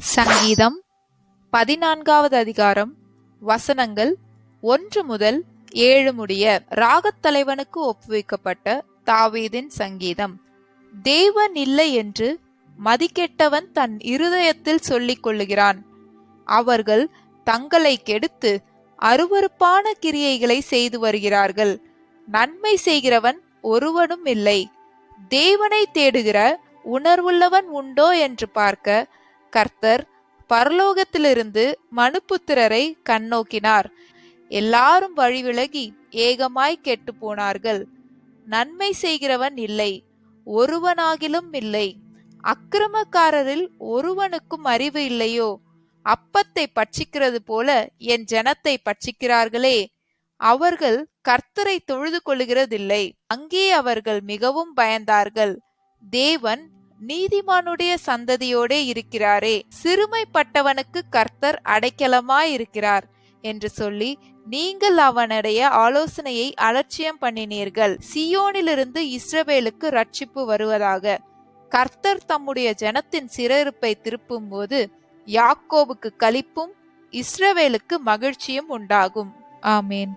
சங்கீதம் பதினான்காவது அதிகாரம் வசனங்கள் ஒன்று முதல் ஏழு முடிய ராகத் தலைவனுக்கு ஒப்புவிக்கப்பட்ட தாவீதின் சங்கீதம். தேவன் இல்லை என்று மதிக்கெட்டவன் தன் இருதயத்தில் சொல்லிக் கொள்ளுகிறான். அவர்கள் தங்களை கெடுத்து அருவருப்பான கிரியைகளை செய்து வருகிறார்கள். நன்மை செய்கிறவன் ஒருவனும் இல்லை. தேவனை தேடுகிற உணர்வுள்ளவன் உண்டோ என்று பார்க்க கர்த்தர் பரலோகத்திலிருந்து மனுப்புத்திரரை கண்ணோக்கினார். எல்லாரும் வழிவிலகி ஏகமாய் கெட்டு போனார்கள் நன்மை செய்கிறவன் இல்லை ஒருவனாகிலும் இல்லை. அக்கிரமக்காரரில் ஒருவனுக்கும் அறிவு இல்லையோ? அப்பத்தை பட்சிக்கிறது போல என் ஜனத்தை பட்சிக்கிறார்களே. அவர்கள் கர்த்தரை தொழுது கொள்கிறதில்லை. அங்கே அவர்கள் மிகவும் பயந்தார்கள். தேவன் நீதிமானுடைய சந்ததியோடே இருக்கிறாரே. சிறுமைப்பட்டவனுக்கு கர்த்தர் அடைக்கலமாயிருக்கிறார் என்று சொல்லி நீங்கள் அவனுடைய ஆலோசனையை அலட்சியம் பண்ணினீர்கள். சியோனிலிருந்து இஸ்ரவேலுக்கு ரட்சிப்பு வருவதாக. கர்த்தர் தம்முடைய ஜனத்தின் சிறருப்பை திருப்பும் போது யாக்கோவுக்கு களிப்பும் இஸ்ரவேலுக்கு மகிழ்ச்சியும் உண்டாகும். ஆமேன்.